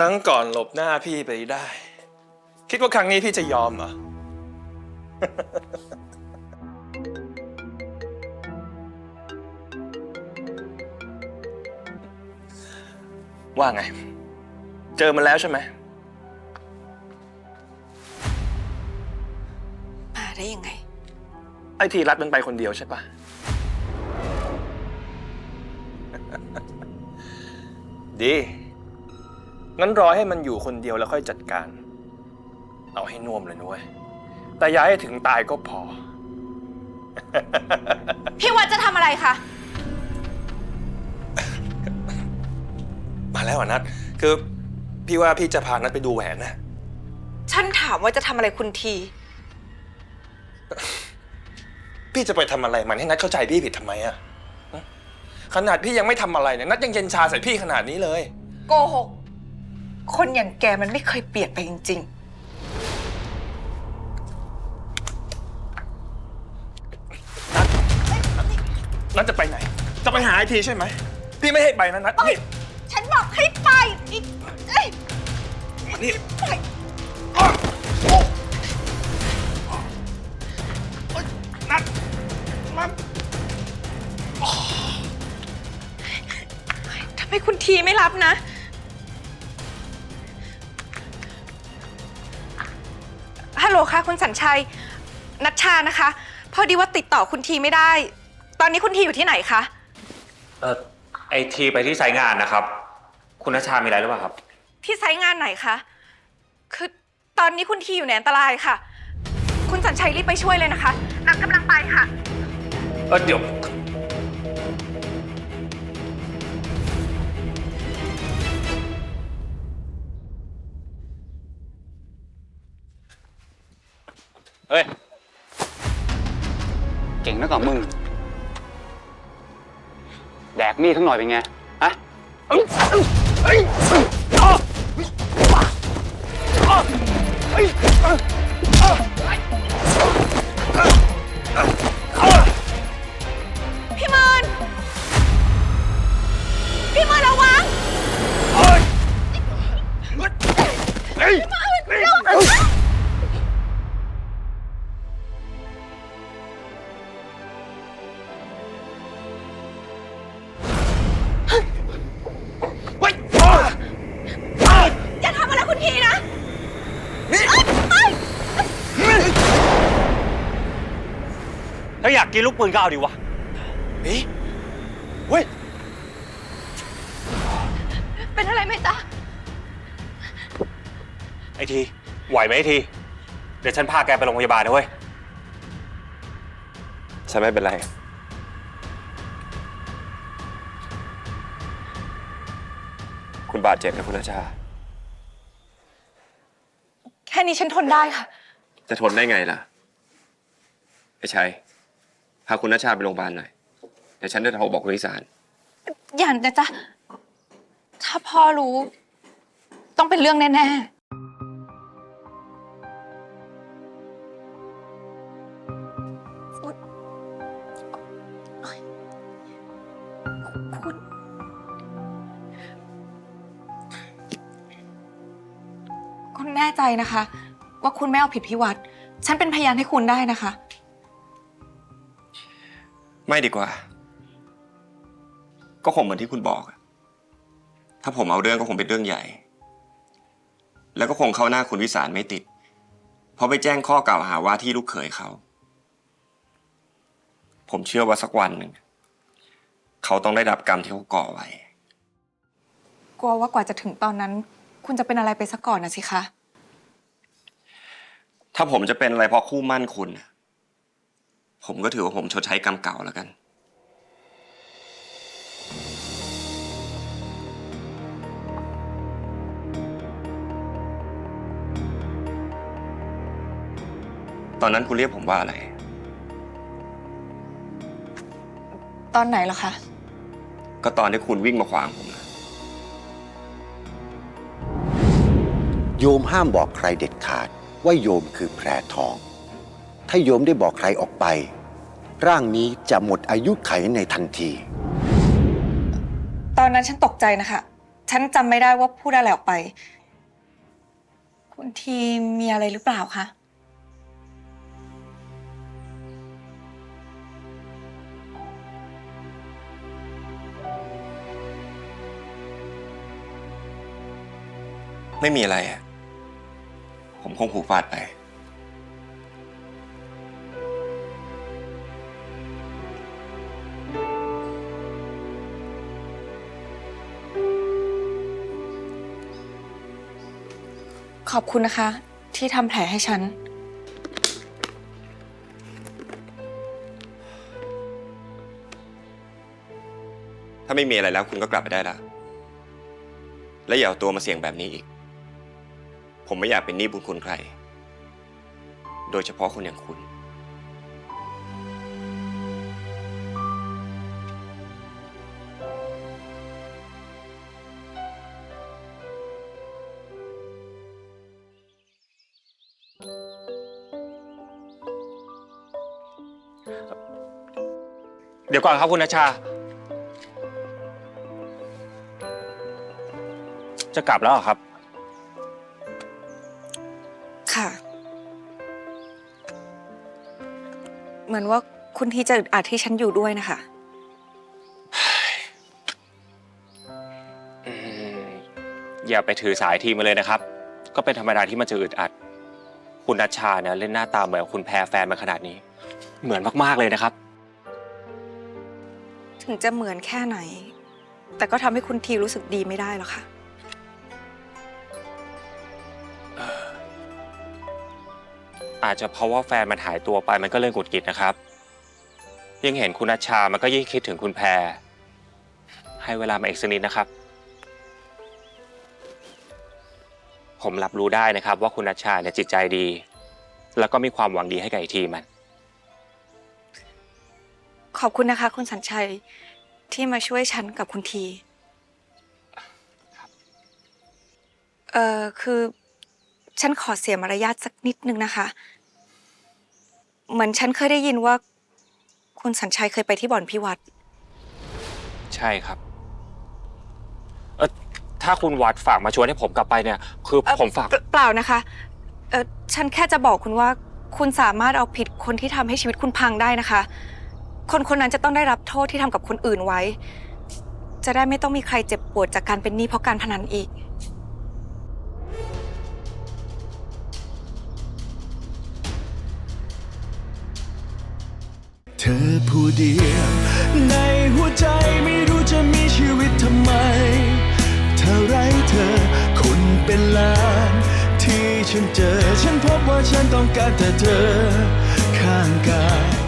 ครั้งก่อนหลบหน้าพี่ไปได้ คิดว่าครั้งนี้พี่จะยอมเหรอ ว่าไง เจอมันแล้วใช่ไหม มาได้ยังไง ไอทีรัดมันไปคนเดียวใช่ปะ ดี งั้นรอให้มันอยู่คนเดียวแล้วค่อยจัดการ เอาให้น่วมเลยนุ้ยแต่อย่าให้ถึงตายก็พอ พี่วัดจะทำอะไรคะ มาแล้วอะนัดคือพี่ว่าพี่จะพานัดไปดูแหวนนะ ฉันถามว่าจะทำอะไรคุณที พี่จะไปทำอะไรมันให้นัดเข้าใจพี่ผิดทำไมอะฮะขนาดพี่ยังไม่ทำอะไรเนี่ยนัดยังเย็นชาใส่พี่ขนาดนี้เลย โกหก คนอย่างแกมันไม่เคยเปลี่ยนไปจริงนัดจะไปไหน จะไปหาไอทีใช่ไหม พี่ไม่ให้ไปนะนัดนี่ๆฉันบอกให้ไปอีกเอ้ยนี่ ไปอ้อโอ้โอ๊ยนัดนัดทำไมคุณทีไม่รับนะ โหลค่ะคุณสัญชัย นัชชานะคะ พอดีว่าติดต่อคุณทีไม่ได้ ตอนนี้คุณทีอยู่ที่ไหนคะ เออไอทีไปที่ไซต์งานนะครับ คุณนชชามีอะไรหรือเปล่าครับ ที่ไซต์งานไหนคะ คือตอนนี้คุณทีอยู่ในอันตรายค่ะ คุณสัญชัยรีบไปช่วยเลยนะคะนักกำลังไปค่ะ เออเดี๋ยว เฮ้ย เก่งนักกว่ามึง แดกมีดทั้งหน่อยเป็นไงฮะพี่เถ้าอยากกินลูกปืนก็เอาดิวะนี่เว้ย เป็นอะไรไหมจ๊ะ ไอที ไหวไหมไอที เดี๋ยวฉันพาแกไปโรงพยาบาลนะเว้ย ฉันไม่เป็นไร คุณบาดเจ็บนะคุณราชา แค่นี้ฉันทนได้ค่ะ จะทนได้ไงล่ะ ไอ้ชัย พาคุณนัชชาไปโรงพยาบาลหน่อยเดี๋ยวฉันจะโทรบอกคุณวิสาร อย่านะจ๊ะ ถ้าพ่อรู้ ต้องเป็นเรื่องแน่ๆอุ๊ยโอ๊ยคุณคุณแน่ใจนะคะ ว่าคุณไม่เอาผิดพี่วัด ฉันเป็นพยานให้คุณได้นะคะ ไม่ดีกว่า ก็คงเหมือนที่คุณบอกอะถ้าผมเอาเรื่องก็คงเป็นเรื่องใหญ่ แล้วก็คงเข้าหน้าคุณวิสารไม่ติด เพราะไปแจ้งข้อกล่าวหาว่าที่ลูกเขยเขา ผมเชื่อว่าสักวันหนึ่ง เขาต้องได้รับกรรมที่เขาก่อไว้ กลัวว่ากว่าจะถึงตอนนั้น คุณจะเป็นอะไรไปซะก่อนนะสิคะ ถ้าผมจะเป็นอะไรเพราะคู่มั่นคุณน่ะ ผมก็ถือว่าผมชดใช้กรรมเก่าแล้วกัน ตอนนั้นคุณเรียกผมว่าอะไร ตอนไหนเหรอคะ ก็ตอนที่คุณวิ่งมาขวางผมนะโยมห้ามบอกใครเด็ดขาดว่าโยมคือแพรทองถ้าโยมได้บอกใครออกไป ร่างนี้จะหมดอายุไขในทันที ตอนนั้นฉันตกใจนะคะ ฉันจำไม่ได้ว่าพูดอะไรออกไป คุณทีมีอะไรหรือเปล่าคะ ไม่มีอะไรอะผมคงผูกพลาดไป ขอบคุณนะคะ ที่ทำแผลให้ฉัน ถ้าไม่มีอะไรแล้วคุณก็กลับไปได้ละและอย่าเอาตัวมาเสี่ยงแบบนี้อีก ผมไม่อยากเป็นหนี้บุญคุณใคร โดยเฉพาะคนอย่างคุณ เดี๋ยวก่อนครับคุณนัชชา จะกลับแล้วเหรอครับ ค่ะ เหมือนว่าคุณทีจะอึดอัดที่ฉันอยู่ด้วยนะคะอืมอย่าไปถือสายทีมาเลยนะครับ ก็เป็นธรรมดาที่มันจะอึดอัด คุณนัชชาเนี่ยเล่นหน้าตาเหมือนคุณแพรแฟนมาขนาดนี้ เหมือนมากๆเลยนะครับ ถึงจะเหมือนแค่ไหน แต่ก็ทำให้คุณทีรู้สึกดีไม่ได้หรอกค่ะ อาจจะเพราะว่าแฟนมันหายตัวไปมันก็เลยหงุดหงิดนะครับ ยิ่งเห็นคุณนัชามันก็ยิ่งคิดถึงคุณแพร ให้เวลามาอีกสักนิดนะครับ ผมรับรู้ได้นะครับว่าคุณนัชชาเนี่ยจิตใจดี แล้วก็มีความหวังดีให้กับไอทีมัน ขอบคุณนะคะ คุณสัญชัยที่มาช่วยฉันกับคุณทีเอ่อคือฉันขอเสียมารยาทสักนิดนึงนะคะ เหมือนฉันเคยได้ยินว่า คุณสัญชัยเคยไปที่บ่อนพิวัตรใช่ครับ เออถ้าคุณวัดฝากมาชวนให้ผมกลับไปเนี่ย คือเอ่อผมฝาก เปเปล่านะคะเออฉันแค่จะบอกคุณว่า คุณสามารถเอาผิดคนที่ทำให้ชีวิตคุณพังได้นะคะ คนคนนั้นจะต้องได้รับโทษที่ทำกับคนอื่นไว้ จะได้ไม่ต้องมีใครเจ็บปวดจากการเป็นหนี้เพราะการพนันอีก เธอผู้เดียว ในหัวใจไม่รู้จะมีชีวิตทำไม เธอไรเธอ คนเป็นล้าน ที่ฉันเจอ ฉันพบว่าฉันต้องการแต่เธอ ข้างกาย